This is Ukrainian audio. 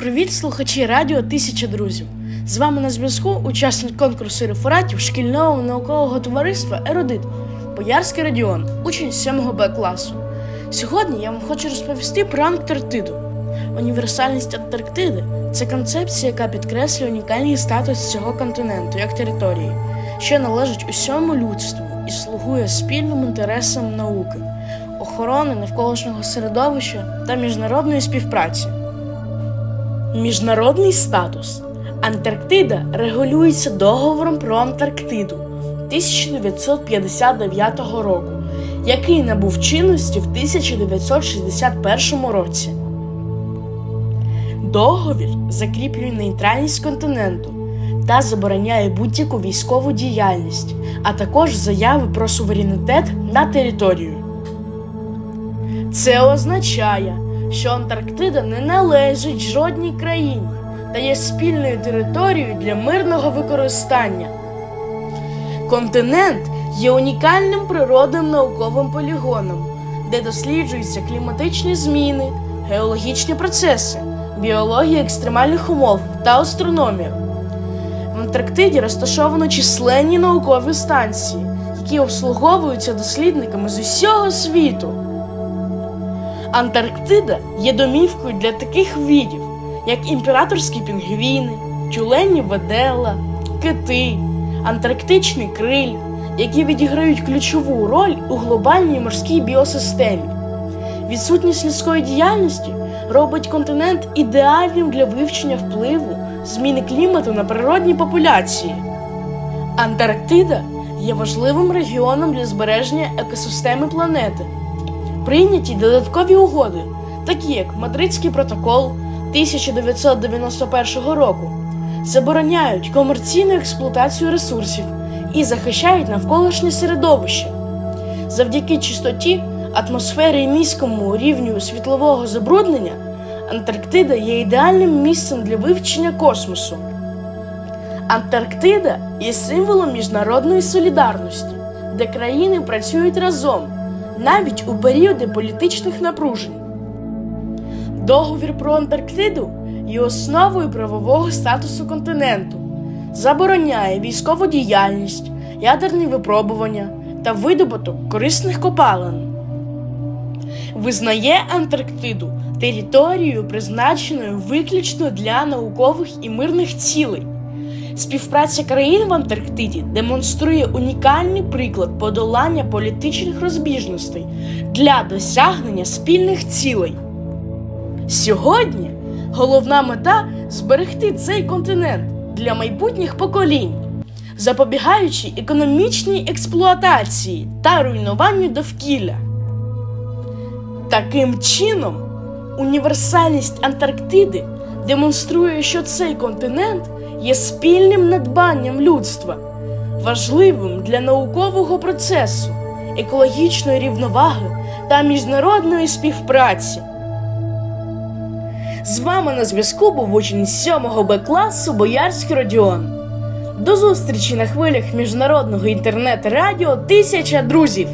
Привіт, слухачі радіо Тисяча друзів. З вами на зв'язку учасник конкурсу рефератів шкільного наукового товариства Ерудит Боярський Радіон, учень 7 Б класу. Сьогодні я вам хочу розповісти про Антарктиду. Універсальність Антарктиди це концепція, яка підкреслює унікальний статус цього континенту як території, що належить усьому людству і слугує спільним інтересам науки, охорони навколишнього середовища та міжнародної співпраці. Міжнародний статус Антарктида регулюється договором про Антарктиду 1959 року, який набув чинності в 1961 році. Договір закріплює нейтральність континенту та забороняє будь-яку військову діяльність, а також заяви про суверенітет на територію. Це означає, що Антарктида не належить жодній країні та є спільною територією для мирного використання. Континент є унікальним природним науковим полігоном, де досліджуються кліматичні зміни, геологічні процеси, біологія екстремальних умов та астрономія. В Антарктиді розташовано численні наукові станції, які обслуговуються дослідниками з усього світу. Антарктида є домівкою для таких видів, як імператорські пінгвіни, тюлені ведела, кити, антарктичний криль, які відіграють ключову роль у глобальній морській біосистемі. Відсутність людської діяльності робить континент ідеальним для вивчення впливу зміни клімату на природні популяції. Антарктида є важливим регіоном для збереження екосистеми планети. Прийняті додаткові угоди, такі як Мадридський протокол 1991 року, забороняють комерційну експлуатацію ресурсів і захищають навколишнє середовище. Завдяки чистоті, атмосфері і низькому рівню світлового забруднення Антарктида є ідеальним місцем для вивчення космосу. Антарктида є символом міжнародної солідарності, де країни працюють разом навіть у періоди політичних напружень. Договір про Антарктиду є основою правового статусу континенту, забороняє військову діяльність, ядерні випробування та видобуток корисних копалин. Визнає Антарктиду територією, призначеною виключно для наукових і мирних цілей. Співпраця країн в Антарктиді демонструє унікальний приклад подолання політичних розбіжностей для досягнення спільних цілей. Сьогодні головна мета зберегти цей континент для майбутніх поколінь, запобігаючи економічній експлуатації та руйнуванню довкілля. Таким чином, універсальність Антарктиди демонструє, що цей континент є спільним надбанням людства, важливим для наукового процесу, екологічної рівноваги та міжнародної співпраці. З вами на зв'язку був учень 7 Б класу Боярський Родіон. До зустрічі на хвилях міжнародного інтернет-радіо Тисяча друзів!